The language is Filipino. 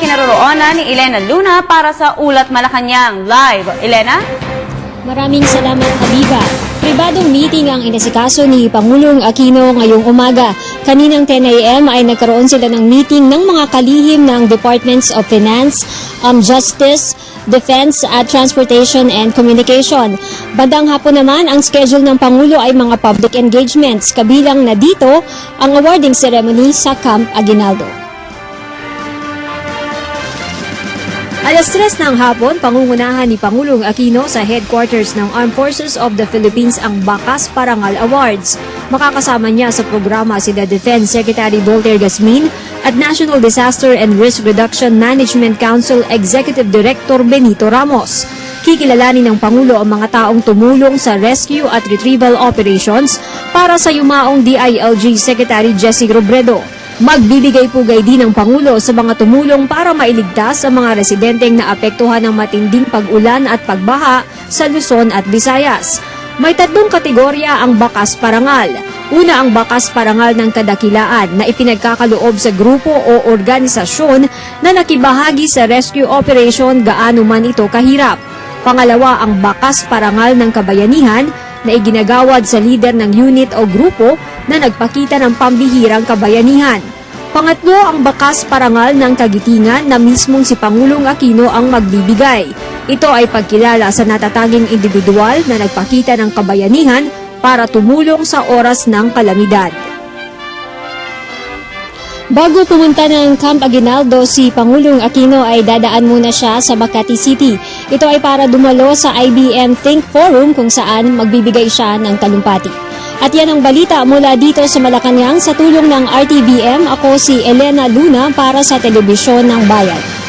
kinaroroonan ni Elena Luna para sa Ulat Malacanang Live. Elena? Maraming salamat, Habiba. Pribadong meeting ang inasikaso ni Pangulong Aquino ngayong umaga. Kaninang 10 a.m. ay nagkaroon sila ng meeting ng mga kalihim ng Departments of Finance, um, Justice, Defense at Transportation and Communication. Bandang hapon naman, ang schedule ng Pangulo ay mga public engagements, kabilang na dito ang awarding ceremony sa Camp Aguinaldo. Alas 3 ng hapon, pangungunahan ni Pangulong Aquino sa headquarters ng Armed Forces of the Philippines ang Bakas Parangal Awards. Makakasama niya sa programa sina Defense Secretary Voltaire Gasmin at National Disaster and Risk Reduction Management Council Executive Director Benito Ramos. Kikilalanin ng Pangulo ang mga taong tumulong sa rescue at retrieval operations para sa yumaong DILG Secretary Jesse Robredo. Magbibigay pugay din ng Pangulo sa mga tumulong para mailigtas ang mga residenteng naapektuhan ng matinding pag-ulan at pagbaha sa Luzon at Visayas. May tatlong kategorya ang bakas parangal. Una ang bakas parangal ng kadakilaan na ipinagkakaloob sa grupo o organisasyon na nakibahagi sa rescue operation gaano man ito kahirap. Pangalawa ang bakas parangal ng kabayanihan na iginagawad sa lider ng unit o grupo na nagpakita ng pambihirang kabayanihan. Pangatlo ang bakas parangal ng kagitingan na mismong si Pangulong Aquino ang magbibigay. Ito ay pagkilala sa natataging individual na nagpakita ng kabayanihan para tumulong sa oras ng kalamidad. Bago pumunta ng Camp Aguinaldo, si Pangulong Aquino ay dadaan muna siya sa Makati City. Ito ay para dumalo sa IBM Think Forum kung saan magbibigay siya ng talumpati. At yan ang balita mula dito sa Malacanang sa tulong ng RTVM. Ako si Elena Luna para sa Telebisyon ng Bayan.